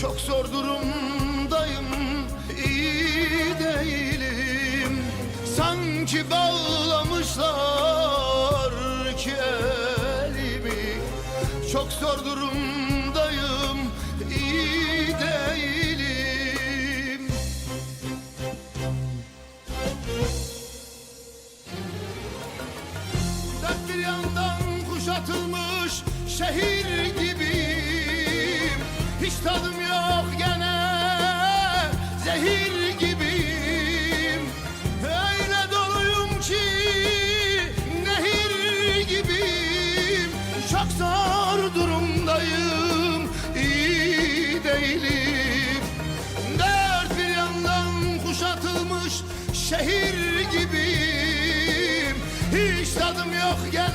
Çok zor durumdayım iyi değilim. Sanki bağlamışlar ki elimi. Çok zor durumdayım iyi değilim. Dört bir yandan kuşatılmış şehir gibiyim çok zor durumdayım. İyi değilim. Dört bir yandan kuşatılmış şehir gibiyim. Hiç tadım yok gel